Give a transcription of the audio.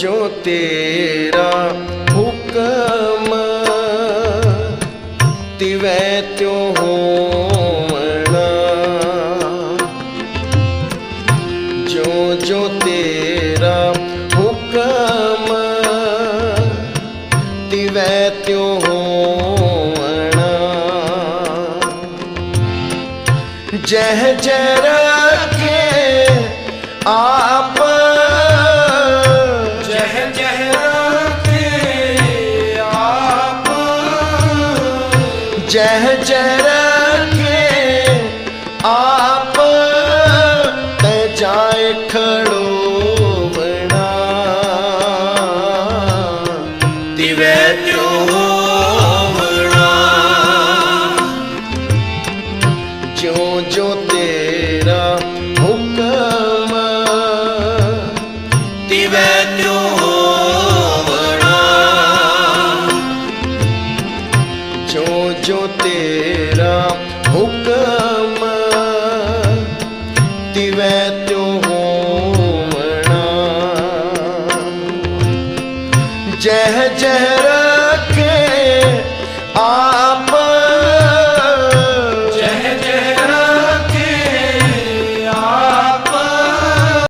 ਜੋ ਤੇਰਾ ਹੁਕਮ ਤਿਵੈ ਤਿਉ ਹੋਣਾ ਜੋ ਜੋ ਤੇਰਾ ਹੁਕਮ ਤਿਵੈ ਤਿਉ ਹੋਣਾ ਜਹ ਜਹ ਰੱਖੇ ਜਹ ਜਹ ਰਖੇ ਆਪ ਤੈ ਜਾਏ ਖੜੋਵਣਾ ਤਿਵੈ ਤਿਉ ਹੋਵਣਾ ਜੋ ਜੋ ਤੇਰਾ ਤੇਰਾ ਹੁਕਮ ਤਿਵੈ ਤਿਉ ਹੋਵਣਾ। ਜਹ ਜਹ